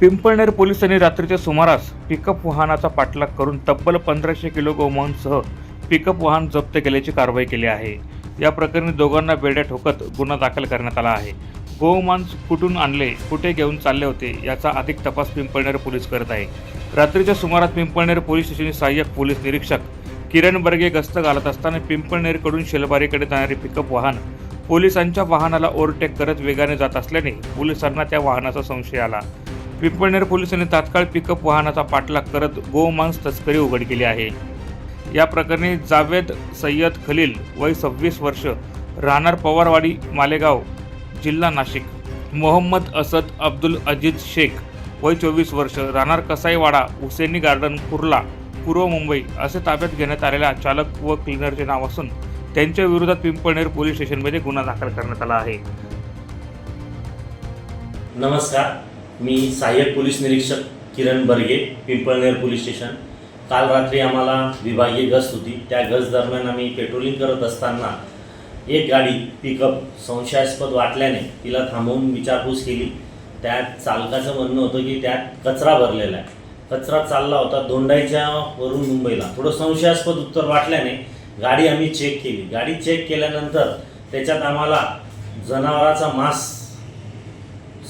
पिंपळनेर पोलिसांनी रात्रीच्या सुमारास पिकअप वाहनाचा पाठलाग करून तब्बल पंधराशे किलो गोमांसह पिकअप वाहन जप्त केल्याची कारवाई केली आहे. या प्रकरणी दोघांना बेड्या ठोकत गुन्हा दाखल करण्यात आला आहे. गोमांस कुठून आणले कुठे घेऊन चालले होते याचा अधिक तपास पिंपळनेर पोलीस करत आहे. रात्रीच्या सुमारास पिंपळनेर पोलीस स्टेशन सहाय्यक पोलीस निरीक्षक किरण बर्गे गस्त घालत असताना पिंपळनेरकडून शेलबारीकडे जाणारे पिकअप वाहन पोलिसांच्या वाहनाला ओव्हरटेक करत वेगाने जात असल्याने पोलिसांना त्या वाहनाचा संशय आला. पिंपळनेर पोलिसांनी तात्काळ पिकअप वाहनाचा पाठलाग करत गोमांस तस्करी उघड केली आहे. या प्रकरणी जावेद सय्यद खलील वय सव्वीस वर्ष राहणार पवारवाडी मालेगाव जिल्हा नाशिक. मोहम्मद असद अब्दुल अजीज शेख वय चोवीस वर्ष राहणार कसाईवाडा हुसेनी गार्डन कुर्ला पूर्व मुंबई असे ताब्यात घेण्यात आलेल्या चालक व क्लिनरचे नाव असून त्यांच्या विरोधात पिंपळनेर पोलीस स्टेशनमध्ये गुन्हा दाखल करण्यात आला आहे. नमस्कार. मी सहाय्यक पोलीस निरीक्षक किरण बर्गे पिंपळनेर पोलीस स्टेशन. काल रात्री आम्हाला विभागीय गस्त होती. त्या गस्त दरम्यान आम्ही पेट्रोलिंग करत असताना एक गाडी पिकअप संशयास्पद वाटल्याने तिला थांबवून विचारपूस केली. त्यात चालकाचं म्हणणं होतं की त्यात कचरा भरलेला आहे. कचरा चालला होता दोंडाईच्या वरून मुंबईला. थोडं संशयास्पद उत्तर वाटल्याने गाडी आम्ही चेक केली. गाडी चेक केल्यानंतर त्याच्यात आम्हाला जनावराचा मांस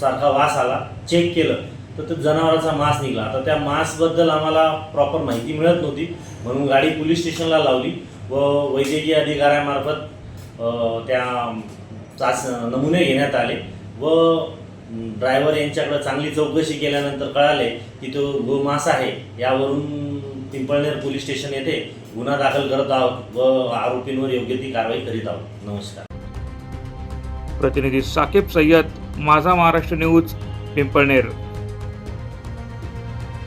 सारखा वास आला चेक केलं तर ते जनावराचा मांस निघाला. आता त्या मांसबद्दल आम्हाला प्रॉपर माहिती मिळत नव्हती. म्हणून गाडी पोलीस स्टेशनला लावली व वैद्यकीय अधिकाऱ्यामार्फत त्या चाच नमुने घेण्यात आले व ड्रायव्हर यांच्याकडे चांगली चौकशी केल्यानंतर कळाले की तो गोमांस आहे. यावरून पिंपळनेर पोलीस स्टेशन येथे गुन्हा दाखल करत आहोत व आरोपींवर योग्य ती कारवाई करीत आहोत. नमस्कार. प्रतिनिधी साकीब सय्यद माझा महाराष्ट्र न्यूज पिंपळनेर.